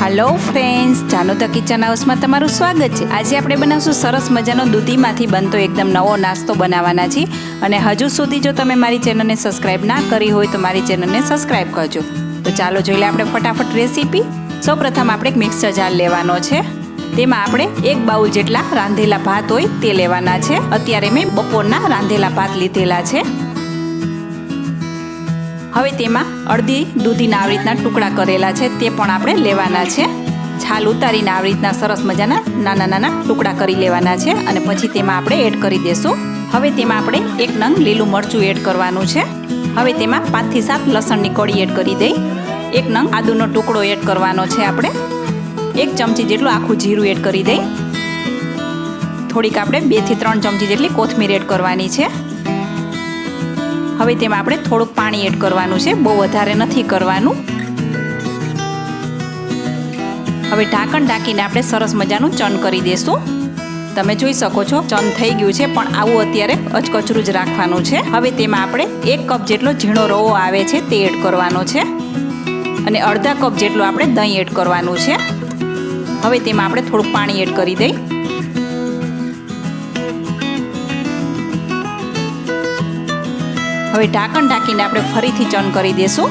હાલો friends જાનો the kitchen હાઉસમાં તમારું સ્વાગત છે. આજે આપણે બનાવશું સરસ મજાનો દૂધીમાંથી બનતો એકદમ નવો નાસ્તો બનાવવાના છે અને હજુ સુધી જો તમે મારી ચેનલને સબસ્ક્રાઇબ ના કરી હોય તો મારી ચેનલને સબસ્ક્રાઇબ કરજો. તો ચાલો જોઈ લે આપણે ફટાફટ રેસીપી સૌપ્રથમ આપણે એક મિક્સર જાર લેવાનો છે. તેમાં આપણે એક બાઉલ જેટલા રાંધેલા ભાત હોય તે લેવાના છે. અત્યારે મેં બપોરના રાંધેલા ભાત લીધેલા છે. હવે તેમાં અડધી દૂધીના આવી રીતના ટુકડા કરેલા છે, તે પણ આપણે લેવાના છે. છાલ ઉતારીને આવી રીતના સરસ મજાના નાના નાના ટુકડા કરી લેવાના છે અને પછી તેમાં આપણે એડ કરી દેશું. હવે તેમાં આપણે એક નંગ લીલું મરચું એડ કરવાનું છે. હવે તેમાં પાંચથી સાત લસણની કળી એડ કરી દઈ. એક નંગ આદુનો ટુકડો એડ કરવાનો છે આપણે. એક ચમચી જેટલું આખું જીરું એડ કરી દઈ. થોડીક આપણે બેથી ત્રણ ચમચી જેટલી કોથમીર એડ કરવાની છે. હવે તેમાં આપણે થોડુંક પાણી એડ કરવાનું છે. બહુ વધારે નથી કરવાનું. હવે ઢાંકણ ઢાંકીને આપણે સરસ મજાનું ચન કરી દઈશું તમે જોઈ શકો છો, ચન થઈ ગયું છે, પણ આવું અત્યારે અચકચરું જ રાખવાનું છે. હવે તેમાં આપણે એક કપ જેટલો ઝીણો રવો આવે છે, તે એડ કરવાનો છે. અને અડધા કપ જેટલું આપણે દહીં એડ કરવાનું છે. હવે તેમાં આપણે થોડુંક પાણી એડ કરી દઈ. હવે ઢાંકણ ઢાંકીને આપણે ફરીથી ચન કરી દેશું.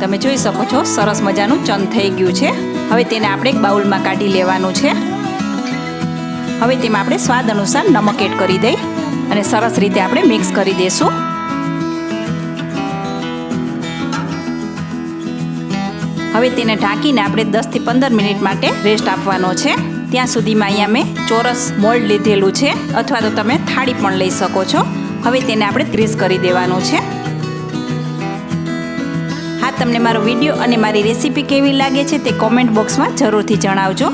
તમે જોઈ શકો છો, સરસ મજાનું ચન થઈ ગયું છે. હવે તેને આપણે એક બાઉલમાં કાઢી લેવાનું છે. હવે તેમાં આપણે સ્વાદ અનુસાર નમક એડ કરી દઈ અને સરસ રીતે આપણે મિક્સ કરી દઈશું હવે તેને ઢાંકીને આપણે દસથી પંદર મિનિટ માટે રેસ્ટ આપવાનો છે. ત્યાં સુધીમાં અહીંયા મેં ચોરસ મોલ્ડ લીધેલું છે, અથવા તો તમે થાળી પણ લઈ શકો છો. હવે તેને આપણે ગ્રીસ કરી દેવાનું છે. હા, તમને મારો વીડિયો અને મારી રેસીપી કેવી લાગે છે તે કોમેન્ટ બોક્સમાં જરૂરથી જણાવજો.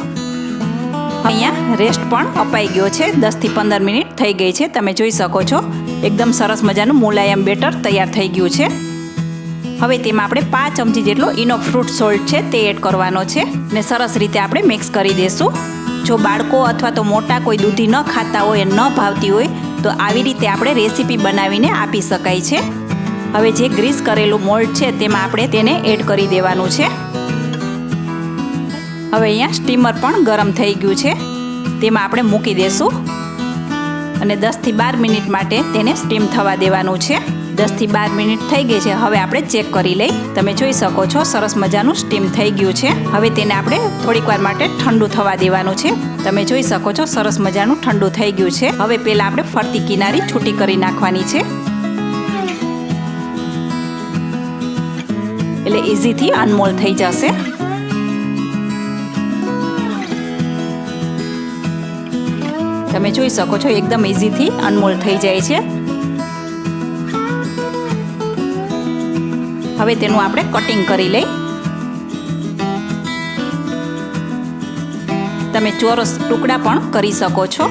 અહીંયા રેસ્ટ પણ અપાઈ ગયો છે, દસથી પંદર મિનિટ થઈ ગઈ છે, તમે જોઈ શકો છો. એકદમ સરસ મજાનું મુલાયમ બેટર તૈયાર થઈ ગયું છે. હવે તેમાં આપણે પાંચ ચમચી જેટલો ઇનો ફ્રૂટ સોલ્ટ છે તે એડ કરવાનો છે ને સરસ રીતે આપણે મિક્સ કરી દઈશું જો બાળકો અથવા તો મોટા કોઈ દૂધી ન ખાતા હોય ન ભાવતી હોય, તો આવી રીતે આપણે રેસીપી બનાવીને આપી શકાય છે. હવે જે ગ્રીસ કરેલું મોલ્ડ છે, તેમાં આપણે તેને એડ કરી દેવાનું છે. હવે અહીંયા સ્ટીમર પણ ગરમ થઈ ગયું છે. તેમાં આપણે મૂકી દેશું. અને દસથી બાર મિનિટ માટે તેને સ્ટીમ થવા દેવાનું છે. દસથી બાર મિનિટ થઈ ગઈ છે. હવે આપણે ચેક કરી લઈ. તમે જોઈ શકો છો, સરસ મજાનું સ્ટીમ થઈ ગયું છે. હવે તેને આપણે થોડીક વાર માટે ઠંડુ થવા દેવાનું છે. તમે જોઈ શકો છો, સરસ મજાનું ઠંડુ થઈ ગયું છે. હવે પહેલાં આપણે ફરતી કિનારી છૂટી કરી નાખવાની છે. એટલે ઇઝીથી અનમોલ થઈ જશે. તમે જોઈ શકો છો, એકદમ ઇઝીથી અનમોલ થઈ જાય છે. હવે તેનું આપણે કટિંગ કરી લઈ. તમે ચોરસ ટુકડા પણ કરી શકો છો.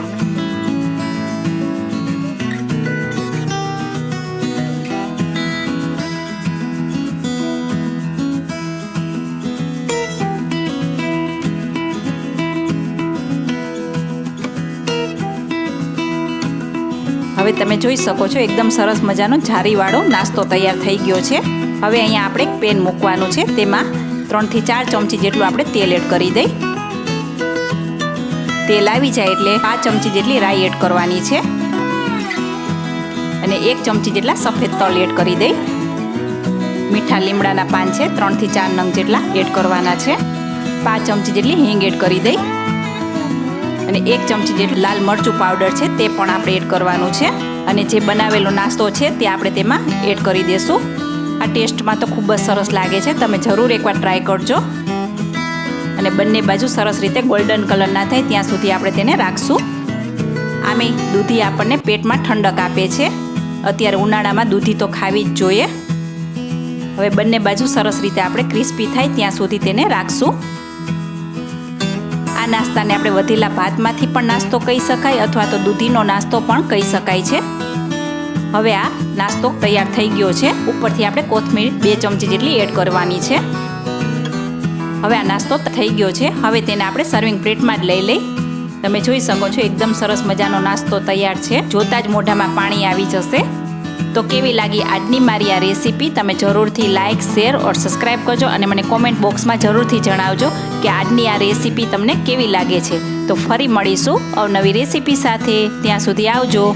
હવે તમે જોઈ શકો છો, એકદમ સરસ મજાનો જારીવાળો નાસ્તો તૈયાર થઈ ગયો છે. હવે અહીંયા આપણે એક પેન મૂકવાનું છે. તેમાં ત્રણથી ચાર ચમચી જેટલું આપણે તેલ એડ કરી દઈ. તેલ આવી જાય એટલે પાંચ ચમચી જેટલી રાઈ એડ કરવાની છે. અને એક ચમચી જેટલા સફેદ તલ એડ કરી દઈ. મીઠા લીમડાના પાન છે, ત્રણથી ચાર નંગ જેટલા એડ કરવાના છે. પાંચ ચમચી જેટલી હિંગ એડ કરી દઈ. અને એક ચમચી જેટલું લાલ મરચું પાવડર છે, તે પણ આપણે એડ કરવાનું છે. અને જે બનાવેલો નાસ્તો છે, તે આપણે તેમાં એડ કરી દઈશું આ ટેસ્ટમાં તો ખૂબ જ સરસ લાગે છે. તમે જરૂર એકવાર ટ્રાય કરજો. અને બંને બાજુ સરસ રીતે ગોલ્ડન કલર ના થાય, ત્યાં સુધી આપણે તેને રાખશું. આમે દૂધી આપણને પેટમાં ઠંડક આપે છે. અત્યારે ઉનાળામાં દૂધી તો ખાવી જ જોઈએ. હવે બંને બાજુ સરસ રીતે આપણે ક્રિસ્પી થાય, ત્યાં સુધી તેને રાખશું. આ નાસ્તાને આપણે વધેલા ભાતમાંથી પણ નાસ્તો કહી શકાય, અથવા તો દૂધીનો નાસ્તો પણ કહી શકાય છે. હવે આ નાસ્તો તૈયાર થઈ ગયો છે. ઉપરથી આપણે કોથમીર બે ચમચી જેટલી એડ કરવાની છે. હવે આ નાસ્તો થઈ ગયો છે. હવે તેને આપણે સર્વિંગ પ્લેટમાં જ લઈ લઈ. તમે જોઈ શકો છો, એકદમ સરસ મજાનો નાસ્તો તૈયાર છે. જોતા જ મોઢામાં પાણી આવી જશે. તો કેવી લાગી આજની મારી આ રેસીપી? તમે જરૂરથી લાઇક શેર ઓર સબસ્ક્રાઈબ કરજો અને મને કોમેન્ટ બોક્સમાં જરૂરથી જણાવજો કે આજની આ રેસીપી તમને કેવી લાગે છે. તો ફરી મળીશું અવનવી રેસીપી સાથે. ત્યાં સુધી આવજો.